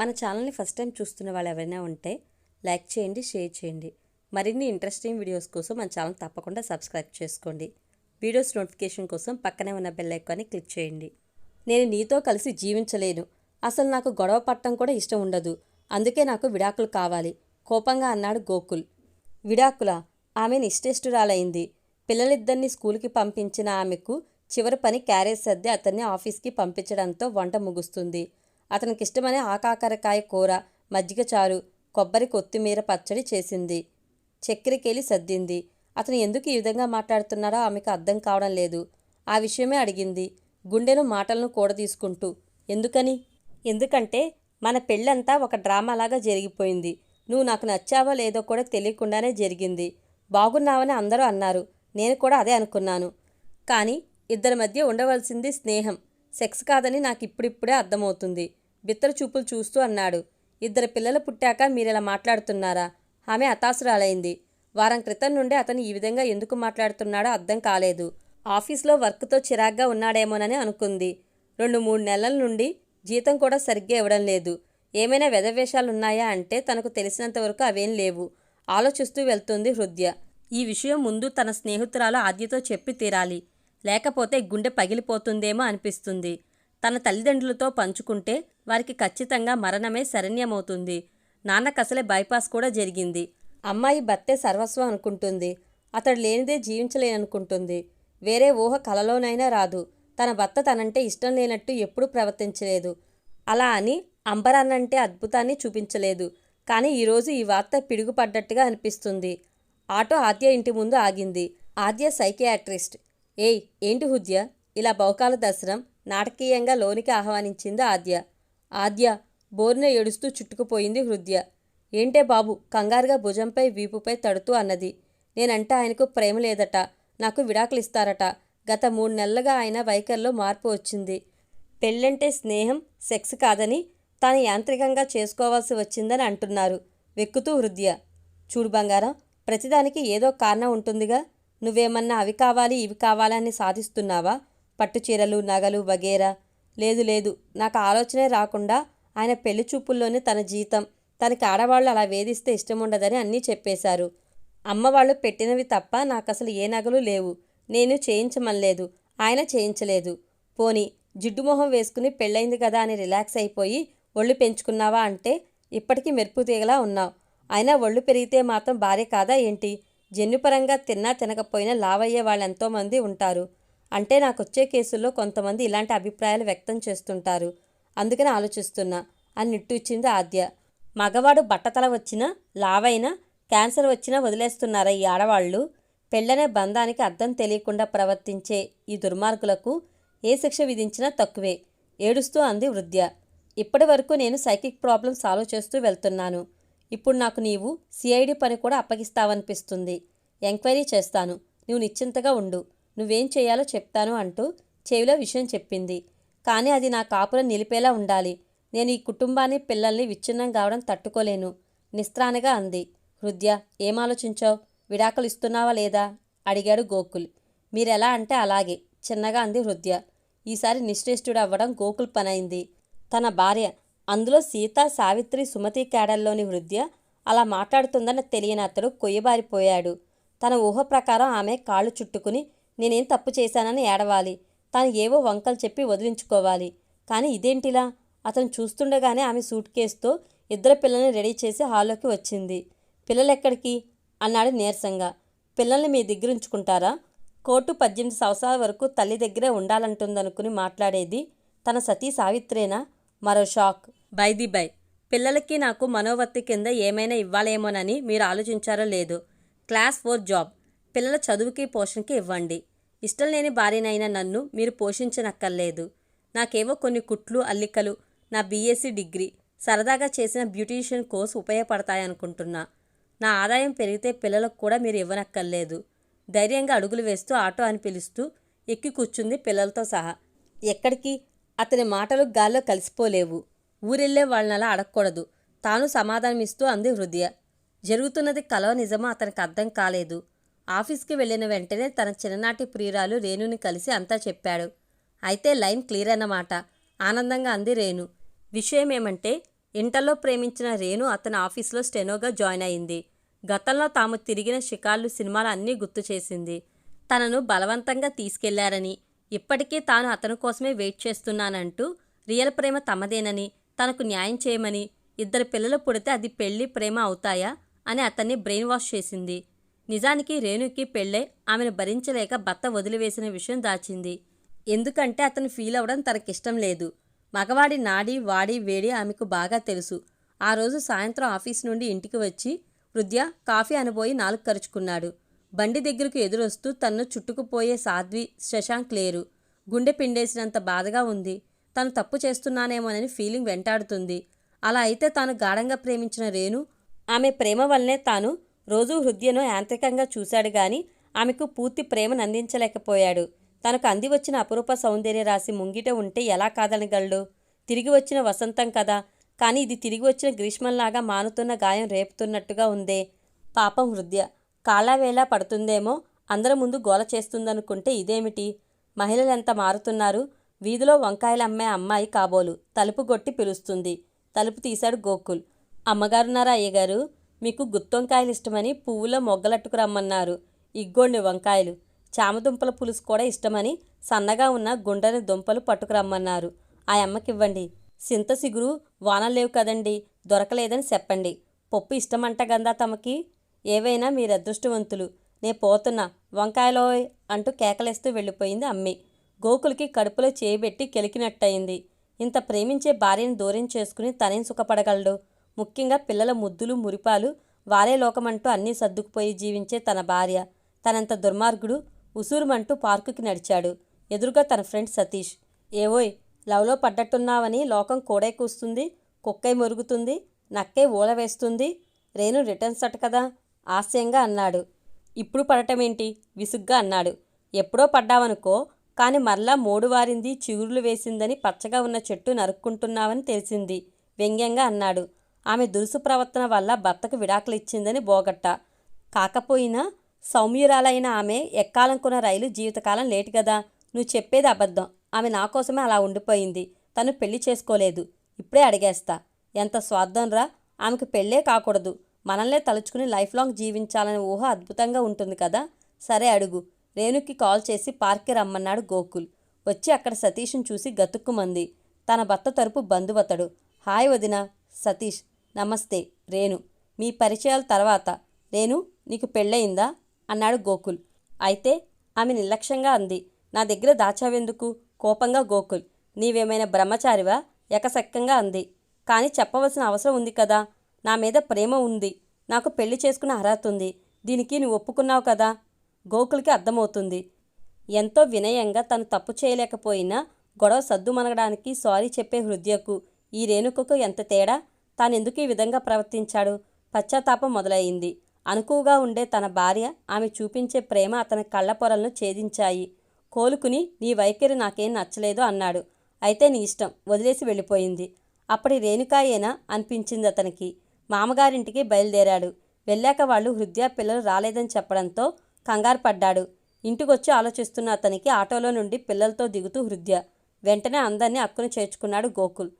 మన ఛానల్ని first time చూస్తున్న వాళ్ళు ఎవరైనా ఉంటే లైక్ చేయండి షేర్ చేయండి. మరిన్ని ఇంట్రెస్టింగ్ వీడియోస్ కోసం మన ఛానల్ తప్పకుండా సబ్స్క్రైబ్ చేసుకోండి. వీడియోస్ నోటిఫికేషన్ కోసం పక్కనే ఉన్న బెల్ ఐకాన్ని క్లిక్ చేయండి. నేను నీతో కలిసి జీవించలేను. అసలు నాకు గొడవ పట్టడం కూడా ఇష్టం ఉండదు. అందుకే నాకు విడాకులు కావాలి. కోపంగా అన్నాడు గోకుల్. విడాకుల? ఆమె నిశ్చేష్టురాలైంది. పిల్లలిద్దరిని స్కూల్కి పంపించిన ఆమెకు చివరి పని క్యారేజ్ సర్ది అతన్ని ఆఫీస్కి పంపించడంతో వంట ముగుస్తుంది. అతనికి ఇష్టమనే ఆకాకరకాయ కూర మజ్జిగ చారు కొబ్బరి కొత్తిమీర పచ్చడి చేసింది. చక్కెరకేలి సర్దింది. అతను ఎందుకు ఈ విధంగా మాట్లాడుతున్నారో ఆమెకు అర్థం కావడం లేదు. ఆ విషయమే అడిగింది. గుండెను మాటలను కూడా తీసుకుంటూ ఎందుకని? ఎందుకంటే మన పెళ్ళంతా ఒక డ్రామాలాగా జరిగిపోయింది. నువ్వు నాకు నచ్చావో లేదో కూడా తెలియకుండానే జరిగింది. బాగున్నావని అందరూ అన్నారు. నేను కూడా అదే అనుకున్నాను. కానీ ఇద్దరి మధ్య ఉండవలసింది స్నేహం. సెక్స్ కాదని నాకు ఇప్పుడిప్పుడే అర్థమవుతుంది. బిత్తర చూపులు చూస్తూ అన్నాడు. ఇద్దరు పిల్లలు పుట్టాక మీరిలా మాట్లాడుతున్నారా? ఆమె హతాశురాలైంది. వారం క్రితం నుండి అతను ఈ విధంగా ఎందుకు మాట్లాడుతున్నాడో అర్థం కాలేదు. ఆఫీస్లో వర్క్తో చిరాగ్గా ఉన్నాడేమోనని అనుకుంది. రెండు మూడు నెలల నుండి జీతం కూడా సరిగ్గా ఇవ్వడం లేదు. ఏమైనా వెధవేషాలున్నాయా అంటే తనకు తెలిసినంత వరకు అవేం లేవు. ఆలోచిస్తూ వెళ్తుంది హృదయ. ఈ విషయం ముందు తన స్నేహితురాలు ఆద్యతో చెప్పి తీరాలి. లేకపోతే గుండె పగిలిపోతుందేమో అనిపిస్తుంది. తన తల్లిదండ్రులతో పంచుకుంటే వారికి ఖచ్చితంగా మరణమే శరణ్యమవుతుంది. నాన్నకసలే బైపాస్ కూడా జరిగింది. అమ్మాయి భర్తే సర్వస్వం అనుకుంటుంది. అతడు లేనిదే జీవించలేననుకుంటుంది. వేరే ఊహ కలలోనైనా రాదు. తన భర్త తనంటే ఇష్టం లేనట్టు ఎప్పుడూ ప్రవర్తించలేదు. అలా అని అంబరాన్నంటే అద్భుతాన్ని చూపించలేదు. కానీ ఈరోజు ఈ వార్త పిడుగుపడ్డట్టుగా అనిపిస్తుంది. ఆటో ఆద్య ఇంటి ముందు ఆగింది. ఆద్య సైకియాట్రిస్ట్. ఏయ్ ఏంటి హుద్య? ఇలా బహుకాల దర్శనం నాటకీయంగా లోనికి ఆహ్వానించింది ఆద్య. ఆద్య బోర్న ఏడుస్తూ చుట్టుకుపోయింది హృదయ. ఏంటే బాబు కంగారుగా భుజంపై వీపుపై తడుతూ అన్నది. నేనంటే ఆయనకు ప్రేమ లేదట నాకు విడాకులిస్తారట. గత మూడు నెలలుగా ఆయన వైఖరిలో మార్పు వచ్చింది. పెళ్ళంటే స్నేహం సెక్స్ కాదని తాను యాంత్రికంగా చేసుకోవాల్సి వచ్చిందని అంటున్నారు వెక్కుతూ హృదయ. చూడు బంగారం ప్రతిదానికి ఏదో కారణం ఉంటుందిగా. నువ్వేమన్నా అవి కావాలి ఇవి కావాలని సాధిస్తున్నావా? పట్టు చీరలు నగలు వగేరా లేదు లేదు. నాకు ఆలోచనే రాకుండా ఆయన పెళ్ళి చూపుల్లోనే తన జీతం తనకి ఆడవాళ్ళు అలా వేధిస్తే ఇష్టముండదని అన్నీ చెప్పేశారు. అమ్మవాళ్ళు పెట్టినవి తప్ప నాకు అసలు ఏ నగలు లేవు. నేను చేయించమనలేదు. ఆయన చేయించలేదు. పోని జిడ్డు మొహం వేసుకుని పెళ్ళైంది కదా అని రిలాక్స్ అయిపోయి ఒళ్ళు పెంచుకున్నావా అంటే ఇప్పటికీ మెరుపు తీగలా ఉన్నావు. అయినా ఒళ్ళు పెరిగితే మాత్రం భార్య కాదా ఏంటి? జన్యుపరంగా తిన్నా తినకపోయినా లావయ్యే వాళ్ళు ఎంతోమంది ఉంటారు. అంటే నాకు వచ్చే కేసుల్లో కొంతమంది ఇలాంటి అభిప్రాయాలు వ్యక్తం చేస్తుంటారు. అందుకని ఆలోచిస్తున్నా. అని నిట్టూచింది ఆద్య. మగవాడు బట్టతల వచ్చినా లావైనా క్యాన్సర్ వచ్చినా వదిలేస్తున్నారా ఈ ఆడవాళ్ళు? పెళ్ళనే బంధానికి అర్థం తెలియకుండా ప్రవర్తించే ఈ దుర్మార్గులకు ఏ శిక్ష విధించినా తక్కువే. ఏడుస్తూ అంది వృద్ధ్య. ఇప్పటి వరకు నేను సైకిక్ ప్రాబ్లం సాల్వ్ చేస్తూ వెళ్తున్నాను. ఇప్పుడు నాకు నీవు సిఐడి పని కూడా అప్పగిస్తావనిపిస్తుంది. ఎంక్వైరీ చేస్తాను. నువ్వు నిశ్చింతగా ఉండు. నువ్వేం చేయాలో చెప్తాను అంటూ చెవిలో విషయం చెప్పింది. కానీ అది నా కాపురం నిలిపేలా ఉండాలి. నేను ఈ కుటుంబాన్ని పిల్లల్ని విచ్ఛిన్నం కావడం తట్టుకోలేను. నిస్త్రానగా అంది. హృదయ ఏం ఆలోచించావు విడాకులు ఇస్తున్నావా లేదా? అడిగాడు గోకుల్. మీరెలా అంటే అలాగే చిన్నగా అంది హృదయ. ఈసారి నిశ్రేష్ఠుడు అవ్వడం గోకుల్ పనైంది. తన భార్య అందులో సీత సావిత్రి సుమతి కేడల్లోని హృదయ అలా మాట్లాడుతుందని తెలియని అతడు కొయ్యబారిపోయాడు. తన ఊహ ప్రకారం ఆమె కాళ్ళు చుట్టుకుని నేనేం తప్పు చేశానని ఏడవాలి. తాను ఏవో వంకలు చెప్పి వదిలించుకోవాలి. కానీ ఇదేంటిలా? అతను చూస్తుండగానే ఆమె సూట్ కేసుతో ఇద్దరు పిల్లల్ని రెడీ చేసి హాల్లోకి వచ్చింది. పిల్లలెక్కడికి? అన్నాడు నీరసంగా. పిల్లల్ని మీ దగ్గర ఉంచుకుంటారా కోర్టు పద్దెనిమిది సంవత్సరాల వరకు తల్లి దగ్గరే ఉండాలంటుందనుకుని మాట్లాడేది తన సతీ సావిత్రేనా? మరో షాక్. By the by. పిల్లలకి నాకు మనోవర్తి కింద ఏమైనా ఇవ్వాలేమోనని మీరు ఆలోచించారో లేదు. Class four job. పిల్లల చదువుకి పోషణకి ఇవ్వండి. ఇష్టం లేని భార్యనైనా నన్ను మీరు పోషించనక్కర్లేదు. నాకేవో కొన్ని కుట్లు అల్లికలు నా బీఎస్సీ డిగ్రీ సరదాగా చేసిన బ్యూటీషియన్ కోర్స్ ఉపయోగపడతాయనుకుంటున్నా. నా ఆదాయం పెరిగితే పిల్లలకు కూడా మీరు ఇవ్వనక్కర్లేదు. ధైర్యంగా అడుగులు వేస్తూ ఆటో అని పిలుస్తూ ఎక్కి కూర్చుంది పిల్లలతో సహా. ఎక్కడికి? అతని మాటలు గాల్లో కలిసిపోలేవు. ఊరెళ్ళే వాళ్ళని అలా అడగకూడదు. తాను సమాధానమిస్తూ అంది హృదయ. జరుగుతున్నది కలవ నిజమో? అతనికి అర్థం కాలేదు. ఆఫీస్కి వెళ్ళిన వెంటనే తన చిన్ననాటి ప్రియురాలు రేణుని కలిసి అంతా చెప్పాడు. అయితే లైన్ క్లియర్ అన్నమాట. ఆనందంగా అంది రేణు. విషయం ఏమంటే ఇంటర్లో ప్రేమించిన రేణు అతని ఆఫీస్లో స్టెనోగా జాయిన్ అయింది. గతంలో తాము తిరిగిన షికార్లు సినిమాలు అన్నీ గుర్తు చేసింది. తనను బలవంతంగా తీసుకెళ్ళారని ఇప్పటికీ తాను అతని కోసమే వెయిట్ చేస్తున్నానంటూ రియల్ ప్రేమ తమదేనని తనకు న్యాయం చేయమని ఇద్దరు పిల్లలు పుడితే అది పెళ్ళి ప్రేమ అవుతాయా అని అతన్ని బ్రెయిన్ వాష్ చేసింది. నిజానికి రేణుకి పెళ్ళే ఆమెను భరించలేక భర్త వదిలివేసిన విషయం దాచింది. ఎందుకంటే అతను ఫీల్ అవ్వడం తనకిష్టం లేదు. మగవాడి నాడి వాడి వేడి ఆమెకు బాగా తెలుసు. ఆ రోజు సాయంత్రం ఆఫీస్ నుండి ఇంటికి వచ్చి వృద్య కాఫీ అనబోయి నాలుగు కరుచుకున్నాడు. బండి దగ్గరకు ఎదురొస్తూ తన్ను చుట్టుకుపోయే సాధ్వి శశాంక్ లేరు. గుండె పిండేసినంత బాధగా ఉంది. తను తప్పు చేస్తున్నానేమోనని ఫీలింగ్ వెంటాడుతుంది. అలా అయితే తాను గాఢంగా ప్రేమించిన రేణు ఆమె ప్రేమ వల్లనే తాను రోజూ హృదయను యాంత్రికంగా చూశాడు గాని ఆమెకు పూర్తి ప్రేమను అందించలేకపోయాడు తనకు అంది వచ్చిన అపురూప సౌందర్య రాశి ముంగిట ఉంటే ఎలా కాదనగలడు? తిరిగి వచ్చిన వసంతం కదా కానీ ఇది తిరిగి వచ్చిన గ్రీష్మంలాగా మానుతున్న గాయం రేపుతున్నట్టుగా ఉందే. పాపం హృదయ కాళ్ళవేళ పడుతుందేమో అందరి ముందు గోల చేస్తుందనుకుంటే ఇదేమిటి? మహిళలు ఎంత మారుతున్నారు? వీధిలో వంకాయలు అమ్మే అమ్మాయి కాబోలు తలుపు కొట్టి పిలుస్తుంది. తలుపు తీశాడు గోకుల్. అమ్మగారున్నారా అయ్యగారు? మీకు గుత్తొంకాయలు ఇష్టమని పువ్వులో మొగ్గలట్టుకు రమ్మన్నారు. ఇగ్గోండి వంకాయలు. చామదుంపల పులుసు కూడా ఇష్టమని సన్నగా ఉన్న గుండెని దుంపలు పట్టుకురమ్మన్నారు ఆ అమ్మకివ్వండి. సింత సిగురు వానలేవు కదండి దొరకలేదని చెప్పండి. పప్పు ఇష్టమంట గందా తమకి? ఏవైనా మీరు అదృష్టవంతులు. నే పోతున్నా. వంకాయలోయ్ అంటూ కేకలేస్తూ వెళ్ళిపోయింది అమ్మి. గోకులకి కడుపులో చేయిబెట్టి కెలికినట్టయింది. ఇంత ప్రేమించే భార్యను దూరం చేసుకుని తనేం సుఖపడగలడు? ముఖ్యంగా పిల్లల ముద్దులు మురిపాలు వారే లోకమంటూ అన్నీ సర్దుకుపోయి జీవించే తన భార్య. తనంత దుర్మార్గుడు ఉసూరుమంటూ పార్కుకి నడిచాడు. ఎదురుగా తన ఫ్రెండ్ సతీష్. ఏవోయ్ లవ్లో పడ్డట్టున్నావని లోకం కోడే కూస్తుంది కుక్కై మురుగుతుంది నక్కై ఊల వేస్తుంది రేణు రిటర్న్స్ అట కదా ఆశయంగా అన్నాడు. ఇప్పుడు పడటమేంటి? విసుగ్గా అన్నాడు. ఎప్పుడో పడ్డావనుకో కాని మరలా మూడువారింది చిగురులు వేసిందని పచ్చగా ఉన్న చెట్టు నరుక్కుంటున్నావని తెలిసింది వ్యంగ్యంగా అన్నాడు. ఆమె దురుసు ప్రవర్తన వల్ల భర్తకు విడాకులు ఇచ్చిందని బోగట్ట. కాకపోయినా సౌమ్యురాలైన ఆమె ఎక్కాలనుకున్న రైలు జీవితకాలం లేటు కదా నువ్వు చెప్పేది అబద్ధం. ఆమె నా కోసమే అలా ఉండిపోయింది. తను పెళ్ళి చేసుకోలేదు. ఇప్పుడే అడిగేస్తా. ఎంత స్వార్థంరా ఆమెకు పెళ్ళే కాకూడదు. మనల్నే తలుచుకుని లైఫ్ లాంగ్ జీవించాలనే ఊహ అద్భుతంగా ఉంటుంది కదా. సరే అడుగు. రేణుకి కాల్ చేసి పార్క్కి రమ్మన్నాడు గోకుల్. వచ్చి అక్కడ సతీష్ను చూసి గతుక్కుమంది. తన భర్త తరపు బంధువతడు. హాయ్ వదిన. సతీష్ నమస్తే రేణు. మీ పరిచయాల తర్వాత రేణు నీకు పెళ్ళయిందా? అన్నాడు గోకుల్. అయితే ఆమె నిర్లక్ష్యంగా అంది నా దగ్గర దాచావెందుకు? కోపంగా గోకుల్. నీవేమైనా బ్రహ్మచారివా? ఎకసక్కంగా అంది. కానీ చెప్పవలసిన అవసరం ఉంది కదా. నా మీద ప్రేమ ఉంది. నాకు పెళ్ళి చేసుకున్న అర్హత ఉంది. దీనికి నువ్వు ఒప్పుకున్నావు కదా? గోకుల్కి అర్థమవుతుంది. ఎంతో వినయంగా తను తప్పు చేయలేకపోయినా గొడవ సద్దుమనగడానికి సారీ చెప్పే హృదయకు ఈ రేణుకకు ఎంత తేడా? తానెందుకు ఈ విధంగా ప్రవర్తించాడు? పశ్చాత్తాపం మొదలయ్యింది అనుకువగా ఉండే తన భార్య ఆమె చూపించే ప్రేమ అతని కళ్ళ పొరలను ఛేదించాయి. కోలుకుని నీ వైఖరి నాకేం నచ్చలేదు అన్నాడు. అయితే నీ ఇష్టం వదిలేసి వెళ్ళిపోయింది. అప్పటి రేణుకాయేనా అనిపించింది అతనికి. మామగారింటికి బయలుదేరాడు. వెళ్ళాక వాళ్ళు హృదయ పిల్లలు రాలేదని చెప్పడంతో కంగారు పడ్డాడు. ఇంటికొచ్చి ఆలోచిస్తున్న అతనికి ఆటోలో నుండి పిల్లలతో దిగుతూ హృదయ. వెంటనే అందరినీ అక్కున చేర్చుకున్నాడు గోకుల్.